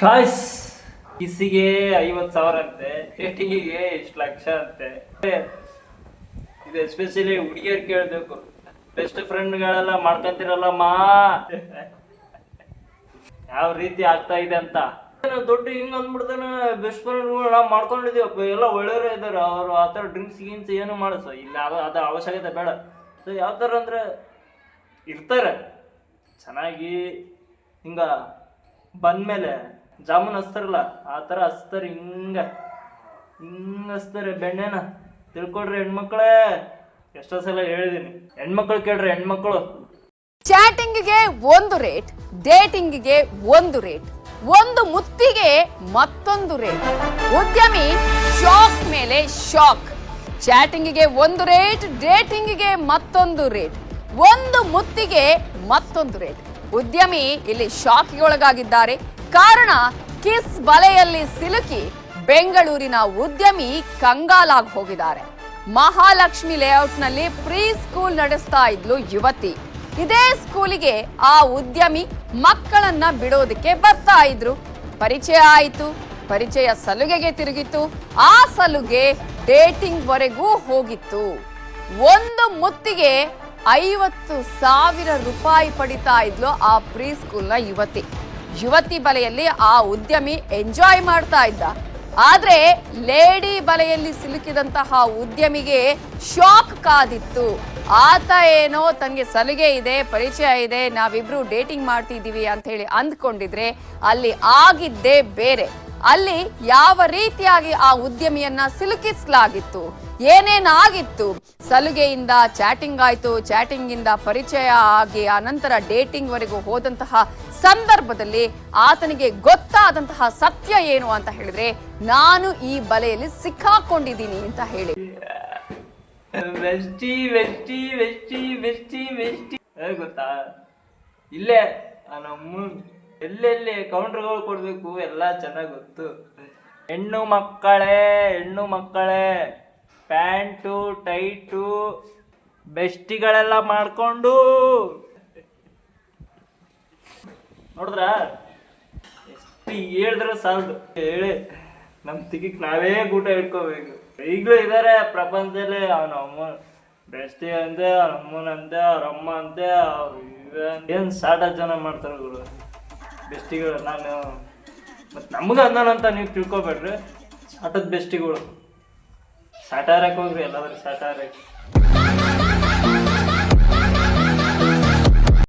Guys ಕಿಸಿಗೆ ಐವತ್ತು ಸಾವಿರ ಅಂತೆ ಡೇಟಿಂಗಿಗೆ ಎಷ್ಟು ಲಕ್ಷ ಅಂತೆ. ಇದು ಎಸ್ಪೆಷಲಿ ಹುಡುಗಿಯರ್ ಕೇಳಬೇಕು. ಬೆಸ್ಟ್ ಫ್ರೆಂಡ್ಗಳೆಲ್ಲ ಮಾಡ್ಕೊಂತಿರಲ್ಲಮ್ಮ. ಯಾವ ರೀತಿ ಆಗ್ತಾ ಇದೆ ಅಂತ. ದೊಡ್ಡ ಹಿಂಗ್ ಅಂದ್ಬಿಡ್ತಾನ ಬೆಸ್ಟ್ ಫ್ರೆಂಡ್ಗಳು ನಾವು ಮಾಡ್ಕೊಂಡಿದೀವಪ್ಪ ಎಲ್ಲ ಒಳ್ಳೆಯವರು ಇದ್ದಾರೆ. ಅವರು ಆ ಥರ ಡ್ರಿಂಕ್ಸ್ ಗಿನ್ಸ್ ಏನು ಮಾಡಸ ಇಲ್ಲ, ಅದು, ಅದ ಅವಶ್ಯಕತೆ ಬೇಡ. ಸೊ ಯಾವ ಥರ ಅಂದ್ರೆ, ಇರ್ತಾರೆ. ಚೆನ್ನಾಗಿ ಹಿಂಗ ಬಂದ್ಮೇಲೆ ಜಾಮೂನ್ ಹಚ್ತಾರಲ್ಲ ಆ ಥರ ಹಚ್ತಾರೆ ಹಿಂಗ. ಹಿಂಗ ಹಚ್ತಾರೆ ಬೆಣ್ಣೆನ. ತಿಳ್ಕೊಡ್ರಿ ಹೆಣ್ಮಕ್ಳೇ. ಎಷ್ಟೋ ಸಲ ಹೇಳಿದೀನಿ. ಹೆಣ್ಮಕ್ಳು ಕೇಳ್ರಿ ಹೆಣ್ಮಕ್ಳು. ಚಾಟಿಂಗ್ಗೆ ಒಂದು ರೇಟ್, ಡೇಟಿಂಗ್ಗೆ ಒಂದು ರೇಟ್, ಒಂದು ಮುತ್ತಿಗೆ ಮತ್ತೊಂದು ರೇಟ್. ಉದ್ಯಮಿ ಶಾಕ್ ಮೇಲೆ ಶಾಕ್. ಚಾಟಿಂಗ್ಗೆ ಒಂದು ರೇಟ್, ಡೇಟಿಂಗ್ಗೆ ಮತ್ತೊಂದು ರೇಟ್. ಒಂದು ಮುತ್ತಿಗೆ ಮತ್ತೊಂದು ರೇಟ್. ಉದ್ಯಮಿ ಇಲ್ಲಿ ಶಾಕ್ಗೆ ಒಳಗಾಗಿದ್ದಾರೆ. ಕಾರಣ, ಕಿಸ್ ಬಲೆಯಲ್ಲಿ ಸಿಲುಕಿ ಬೆಂಗಳೂರಿನ ಉದ್ಯಮಿ ಕಂಗಾಲಾಗಿ ಹೋಗಿದ್ದಾರೆ. ಮಹಾಲಕ್ಷ್ಮಿ ಲೇಔಟ್ನಲ್ಲಿ ಪ್ರೀ ಸ್ಕೂಲ್ ನಡೆಸ್ತಾ ಇದ್ಲು ಯುವತಿ. ಇದೇ ಸ್ಕೂಲಿಗೆ ಆ ಉದ್ಯಮಿ ಮಕ್ಕಳನ್ನ ಬಿಡೋದಕ್ಕೆ ಬರ್ತಾ ಇದ್ರು. ಪರಿಚಯ ಆಯಿತು, ಪರಿಚಯ ಸಲುಗೆಗೆ ತಿರುಗಿತು ಆ ಸಲುಗೆ ಡೇಟಿಂಗ್ ವರೆಗೂ ಹೋಗಿತ್ತು. ಒಂದು ಮುತ್ತಿಗೆ ಐವತ್ತು ಸಾವಿರ ರೂಪಾಯಿ ಪಡಿತಾ ಇದ್ಲು ಆ ಪ್ರೀ ಸ್ಕೂಲ್ನ ಯುವತಿ. ಯುವತಿ ಬಲೆಯಲ್ಲಿ ಆ ಉದ್ಯಮಿ ಎಂಜಾಯ್ ಮಾಡ್ತಾ ಇದ್ದ. ಆದ್ರೆ ಲೇಡಿ ಬಲೆಯಲ್ಲಿ ಸಿಲುಕಿದಂತಹ ಉದ್ಯಮಿಗೆ ಶಾಕ್ ಕಾದಿತ್ತು. ಆತ ಏನೋ ತನಗೆ ಸಲಿಗೆ ಇದೆ, ಪರಿಚಯ ಇದೆ, ನಾವಿಬ್ರು ಡೇಟಿಂಗ್ ಮಾಡ್ತಿದ್ದೀವಿ ಅಂತ ಹೇಳಿ ಅಂದ್ಕೊಂಡಿದ್ರೆ ಅಲ್ಲಿ ಆಗಿದ್ದೇ ಬೇರೆ. ಅಲ್ಲಿ ಯಾವ ರೀತಿಯಾಗಿ ಆ ಉದ್ಯಮಿಯನ್ನ ಸಿಲುಕಿಸಲಾಗಿತ್ತು? ಏನೇನಾಗಿತ್ತು? ಸಲುಗೆಯಿಂದ ಚಾಟಿಂಗ್ ಆಯ್ತು ಚಾಟಿಂಗ್ ಇಂದ ಪರಿಚಯ ಆಗಿ ಆನಂತರ ನಂತರ ಡೇಟಿಂಗ್ ವರೆಗೂ ಹೋದಂತಹ ಸಂದರ್ಭದಲ್ಲಿ ಆತನಿಗೆ ಗೊತ್ತಾದಂತಹ ಸತ್ಯ ಏನು ಅಂತ ಹೇಳಿದ್ರೆ, ನಾನು ಈ ಬಲೆಯಲ್ಲಿ ಸಿಕ್ಕಾಕೊಂಡಿದ್ದೀನಿ ಅಂತ ಹೇಳಿ. ಗೊತ್ತಾ? ಇಲ್ಲೇ ಎಲ್ಲೆಲ್ಲಿ ಕೌಂಟ್ರ್ಗಳು ಕೊಡಬೇಕು ಎಲ್ಲ ಚೆನ್ನಾಗಿ ಗೊತ್ತು. ಹೆಣ್ಣು ಮಕ್ಕಳೇ ಹೆಣ್ಣು ಮಕ್ಕಳೇ, ಪ್ಯಾಂಟು, ಟೈಟು, ಬೆಸ್ಟಿಗಳೆಲ್ಲ ಮಾಡಿಕೊಂಡು. ನೋಡಿದ್ರ? ಎಷ್ಟು ಹೇಳಿದ್ರೆ ಸಾಲದು. ಹೇಳಿ. ನಮ್ಮ ತಿಗಿಕ್ ನಾವೇ ಊಟ ಇಟ್ಕೋಬೇಕು ಈಗಲೂ ಇದ್ದಾರೆ ಪ್ರಪಂಚದಲ್ಲಿ ಅವನ ಅಮ್ಮ. ಬೆಸ್ಟಿ ಅಂತೆ ಅವ್ರ ಅಮ್ಮನಂತೆ ಅವ್ರ ಅಮ್ಮ ಅಂತೆ ಅವ್ರು ಏನು ಸಾಟ ಜನ ಮಾಡ್ತಾರೆ ಗುರು? ಬೆಸ್ಟಿಗಳು ನಾನು ಮತ್ತು ನಮ್ಗೆ ಅಂತ ನೀವು ತಿಳ್ಕೊಬೇಡ್ರಿ. ಸಾಟದ ಬೆಸ್ಟಿಗಳು. ಸಾಟಾರಕ್ಕೆ ಹೋಗ್ರಿ ಎಲ್ಲಾದ್ರೂ ಸಾಟಾರಕ್ಕೆ.